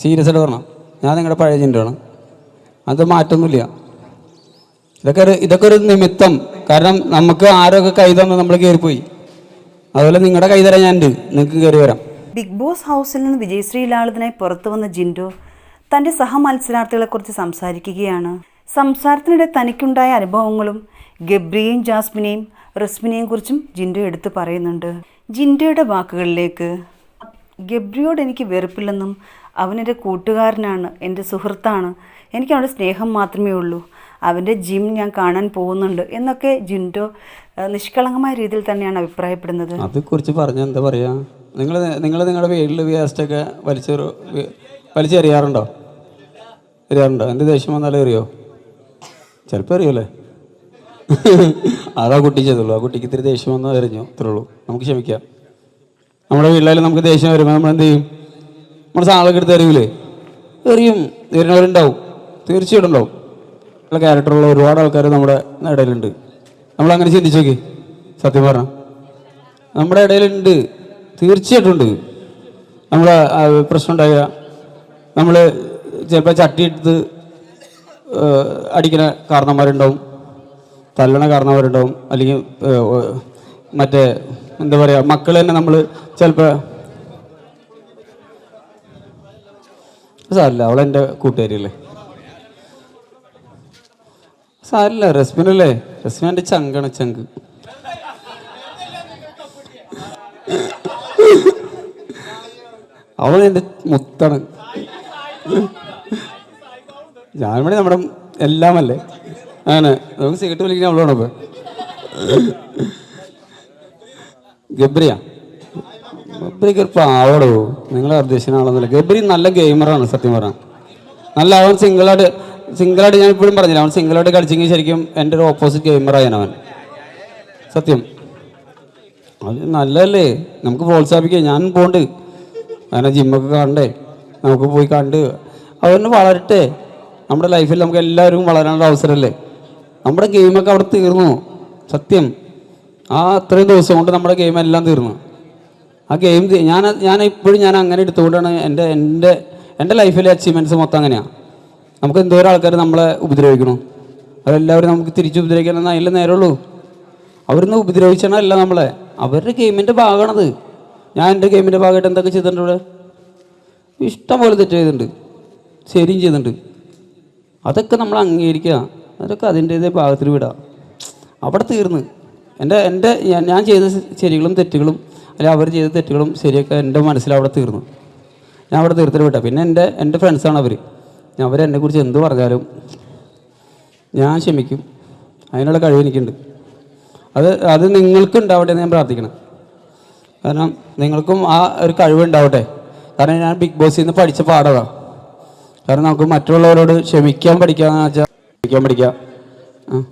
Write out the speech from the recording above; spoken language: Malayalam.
സീരിയസ് ആയിട്ട് പറഞ്ഞു ഞാൻ നിങ്ങളുടെ പഴയ ചിന്തയാണ് അത് മാറ്റൊന്നുമില്ല. ഇതൊക്കെ ഒരു ഇതൊക്കെ ഒരു നിമിത്തം. കാരണം നമുക്ക് ആരൊക്കെ കൈ തന്നു നമ്മൾ കയറിപ്പോയി അതുപോലെ നിങ്ങളുടെ കൈ തരാൻ ഞാൻ ഉണ്ട് നിങ്ങൾക്ക് കയറി വരാം. ബിഗ് ബോസ് ഹൗസിൽ നിന്ന് വിജയശ്രീ ലാളിതനായി പുറത്തു വന്ന ജിൻഡോ തന്റെ സഹമത്സരാർത്ഥികളെക്കുറിച്ച് സംസാരിക്കുകയാണ്. സംസാരത്തിനിടെ തനിക്കുണ്ടായ അനുഭവങ്ങളും ഗബ്രിയെയും ജാസ്മിനെയും റസ്മിനെയും കുറിച്ചും ജിൻഡോ എടുത്തു പറയുന്നുണ്ട്. ജിൻഡോയുടെ വാക്കുകളിലേക്ക് ഗബ്രിയോട് എനിക്ക് വെറുപ്പില്ലെന്നും അവൻ എന്റെ കൂട്ടുകാരനാണ് എന്റെ സുഹൃത്താണ്. എനിക്ക് അവന്റെ സ്നേഹം മാത്രമേ ഉള്ളൂ. അവന്റെ ജിം ഞാൻ കാണാൻ പോകുന്നുണ്ട് എന്നൊക്കെ ജിൻഡോ നിഷ്കളങ്കമായ രീതിയിൽ തന്നെയാണ് അഭിപ്രായപ്പെടുന്നത്. അതേക്കുറിച്ച് പറഞ്ഞ എന്താ പറയുക നിങ്ങൾ നിങ്ങൾ നിങ്ങളുടെ വീട്ടിൽ വേസ്റ്റൊക്കെ വലിച്ചെറു വലിച്ചെറിയാറുണ്ടോ? എറിയാറുണ്ടോ? എന്ത് ദേഷ്യം വന്നാലും എറിയോ? ചിലപ്പോൾ എറിയൂല്ലേ അതാ കുട്ടി ചെയ്തുള്ളൂ. ആ കുട്ടിക്ക് ഇത്തിരി ദേഷ്യം വന്നാൽ എറിഞ്ഞു. അത്രേ ഉള്ളൂ. നമുക്ക് ക്ഷമിക്കാം. നമ്മുടെ വീട്ടിലായാലും നമുക്ക് ദേഷ്യം വരുമ്പോൾ നമ്മൾ എന്ത് ചെയ്യും? നമ്മുടെ സാധനങ്ങളൊക്കെ എടുത്ത് എറിയൂലേ എറിയും എറിഞ്ഞവരുണ്ടാവും തീർച്ചയായിട്ടും ഉണ്ടാവും. നല്ല ക്യാരക്ടറുള്ള ഒരുപാട് ആൾക്കാർ നമ്മുടെ ഇടയിലുണ്ട്. നമ്മൾ അങ്ങനെ സത്യം പറഞ്ഞ. നമ്മുടെ ഇടയിലുണ്ട്. തീർച്ചയായിട്ടും ഉണ്ട്. നമ്മൾ പ്രശ്നം ഉണ്ടായ നമ്മൾ ചിലപ്പോൾ ചട്ടി എടുത്ത് അടിക്കുന്ന കാരണന്മാരുണ്ടാവും തല്ലണ കാരണന്മാരുണ്ടാവും അല്ലെങ്കിൽ മറ്റേ എന്താ പറയുക മക്കൾ തന്നെ നമ്മൾ ചിലപ്പോൾ സാറില്ല അവളെന്റെ കൂട്ടുകാരിയല്ലേ? സാരില്ല റസ്മിനല്ലേ? റെസ്മിൻ എന്റെ ചങ്കാണ് ചങ്ക്. അവൾ എന്റെ മുത്താണ്. വേണ്ടി നമ്മുടെ എല്ലാമല്ലേ? ആണ്. നമുക്ക് സിഗരറ്റ് വലിക്കുന്ന അവളോടൊപ്പം ഗബ്രിയ. ഗബ്രിക്ക് ഒരു പാവടോ? നിങ്ങൾ അർദ്ദേശനാണെന്നല്ല ഗബ്രി നല്ല ഗെയിമറാണ് സത്യം പറഞ്ഞാൽ നല്ല അവൻ സിംഗിളായിട്ട് സിംഗിളായിട്ട് ഞാൻ ഇപ്പോഴും പറഞ്ഞില്ല. അവൻ സിംഗിളായിട്ട് കളിച്ചെങ്കിൽ ശരിക്കും എന്റെ ഒരു ഓപ്പോസിറ്റ് ഗെയിമറായാണ് അവൻ. സത്യം. അത് നല്ലതല്ലേ? നമുക്ക് പ്രോത്സാഹിപ്പിക്കാം. ഞാൻ പോണ്ട്. അങ്ങനെ ജിമ്മൊക്കെ കാണണ്ടേ? നമുക്ക് പോയി കണ്ട് അവനെ വളരട്ടെ. നമ്മുടെ ലൈഫിൽ നമുക്ക് എല്ലാവരും വളരാനുള്ള അവസരമല്ലേ? നമ്മുടെ ഗെയിമൊക്കെ അവിടെ തീർന്നു. സത്യം. ആ അത്രയും ദിവസം കൊണ്ട് നമ്മുടെ ഗെയിം എല്ലാം തീർന്നു. ആ ഗെയിം ഞാൻ ഞാൻ ഇപ്പോഴും ഞാൻ അങ്ങനെ എടുത്തുകൊണ്ടാണ് എന്റെ എന്റെ എന്റെ ലൈഫിലെ അച്ചീവ്മെന്റ്സ് മൊത്തം അങ്ങനെയാണ് നമുക്ക് എന്തോരം ആൾക്കാർ നമ്മളെ ഉപദ്രവിക്കണം. അവരെല്ലാവരും നമുക്ക് തിരിച്ച് ഉപദ്രവിക്കാനൊന്നും അതിൽ നേരമുള്ളൂ. അവരൊന്നും ഉപദ്രവിച്ചണല്ല നമ്മളെ. അവരുടെ ഗെയിമിന്റെ ഭാഗമാണത്. ഞാൻ എന്റെ ഗെയിമിന്റെ ഭാഗമായിട്ട് എന്തൊക്കെ ചെയ്തിട്ടുണ്ട് ഇവിടെ? ഇഷ്ടം പോലെ തെറ്റ് ചെയ്തിട്ടുണ്ട്. ശരിയും ചെയ്തിട്ടുണ്ട്. അതൊക്കെ നമ്മൾ അംഗീകരിക്കുക. അതൊക്കെ അതിന്റെതേ ഭാഗത്തിൽ വിടാം. അവിടെ തീർന്ന്. എന്റെ എന്റെ ഞാൻ ചെയ്ത ശരികളും തെറ്റുകളും അല്ലെങ്കിൽ അവർ ചെയ്ത തെറ്റുകളും ശരിയൊക്കെ എന്റെ മനസ്സിൽ അവിടെ തീർന്നു. ഞാൻ അവിടെ തീർത്തിട്ട് വിട്ടാ. പിന്നെ എന്റെ എന്റെ ഫ്രണ്ട്സാണ് അവർ അവരെന്നെക്കുറിച്ച് എന്ത് പറഞ്ഞാലും ഞാൻ ക്ഷമിക്കും. അതിനുള്ള കഴിവ് എനിക്കുണ്ട്. അത് അത് നിങ്ങൾക്ക് ഉണ്ടാവട്ടെ എന്ന് ഞാൻ പ്രാർത്ഥിക്കണം. കാരണം നിങ്ങൾക്കും ആ ഒരു കഴിവുണ്ടാവട്ടെ കാരണം ഞാൻ ബിഗ് ബോസിൽ നിന്ന് പഠിച്ച പാടതാണ് കാരണം നമുക്ക് മറ്റുള്ളവരോട് ക്ഷമിക്കാൻ പഠിക്കാന്ന് വെച്ചാൽ ക്ഷമിക്കാൻ പഠിക്കാം. ആ.